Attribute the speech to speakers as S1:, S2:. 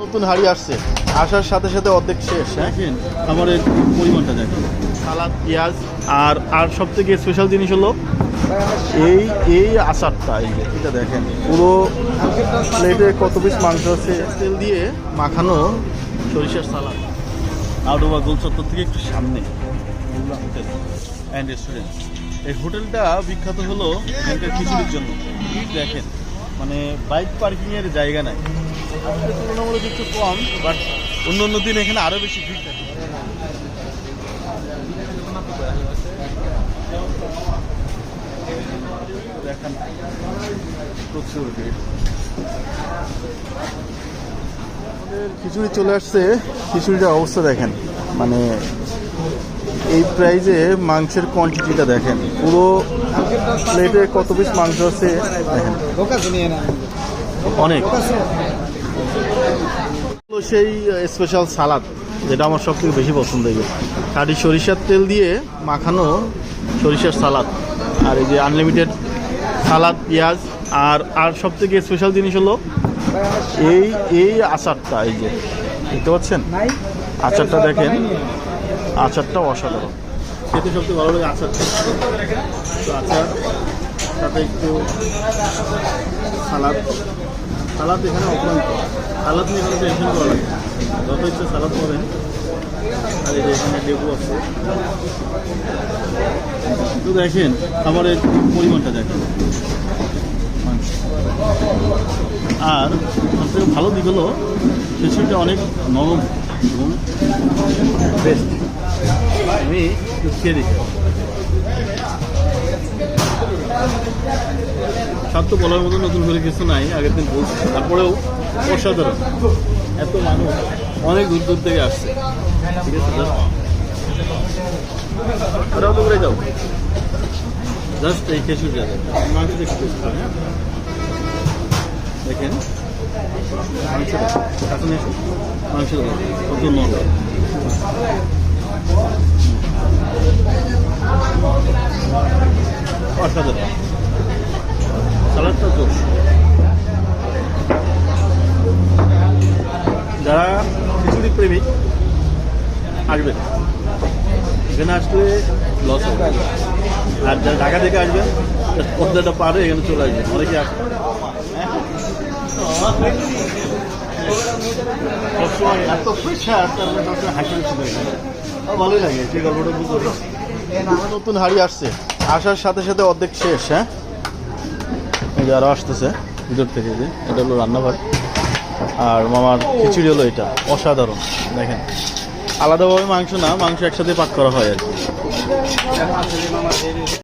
S1: নতুন হাড়ি আসছে। আসার সাথে সাথে অর্ধেক শেষ হ্যাঁ?
S2: দেখেন খাবারের পরিমাণটা দেখেন।
S1: সালাদ পেঁয়াজ। আর আর সব থেকে স্পেশাল জিনিস হলো এই এই আচারটা এই এটা দেখেন পুরো প্লেটে কত পিস মাংস আছে? তেল দিয়ে মাখানো সরিষার সালাদ।
S2: আউডোবা গোল চত্বর থেকে একটু সামনে। হোটেল অ্যান্ড রেস্টুরেন্ট এই হোটেলটা বিখ্যাত হলো এখানকার খিচুড়ির জন্য। দেখেন মানে বাইক পার্কিংয়ের জায়গা নাই। আজকে তুলনামূলক একটু কম বাট অন্য অন্য দিন এখানে আরও বেশি ভিড় থাকে। দেখেন প্রচুর ভিড়।
S1: খিচুড়ি চলে আসছে। খিচুড়িটার অবস্থা দেখেন। মানে এই প্রাইজে মাংসের কোয়ান্টিটিটা দেখেন। পুরো প্লেটে কত পিস মাংস আছে দেখেন। অনেক। হলো সেই স্পেশাল সালাদ যেটা আমার সব থেকে বেশি পছন্দ হয়ে খাঁটি সরিষার তেল দিয়ে মাখানো সরিষার সালাদ আর এই যে আনলিমিটেড সালাদ পেঁয়াজ, আর আর সব থেকে স্পেশাল জিনিস হলো এই এই আচারটা এই যে। দেখতে পাচ্ছেন? আচারটা দেখেন। আচারটা অসাধারণ।
S2: খেতে সবচেয়ে ভালো লাগে আচার তো আচার সাথে একটু সালাদ সালাদ এখানে অপরান্ত সালাদ নিয়ে এখানে টেনশন করা লাগে যত ইচ্ছে সালাদ পাবেন। আর এই এখানে লেবু আছে। তো দেখেন, খাবারের পরিমাণটা দেখেন। আর সবথেকে ভালো দিক হলো, খিচুড়িটা অনেক নরম এবং বেস্ট আমি খেয়ে দেখি। তো বলার মতো নতুন করে কিছু নাই, আগের দিন বলছি তারপরেও অসাধারণ। এত মানুষ, অনেক দূর দূর থেকে আসছে। ঠিক আছে যাও। জাস্ট এই খেসুর যাবে মাংস হ্যাঁ? দেখেন। মাংসটা এসো। মাংসটা কত অসাধারণ। যারা খিচুড়ি প্রেমিক আসবেন এখানে আসলে লস আর যারা ঢাকা থেকে আসবেন পদ্মাটা পারে, এখানে চলে আসবেন অনেকে আসবে এত খুশি ভালোই গল্পটা
S1: নতুন হাড়ি আসছে। আসার সাথে সাথে অর্ধেক শেষ হ্যাঁ? আসতেছে, ভিতর থেকে এটা হলো রান্নাঘর। আর মামার খিচুড়ি হলো এটা, অসাধারণ, দেখেন। আলাদাভাবে মাংস না, মাংস একসাথে পাক করা হয় আর কি।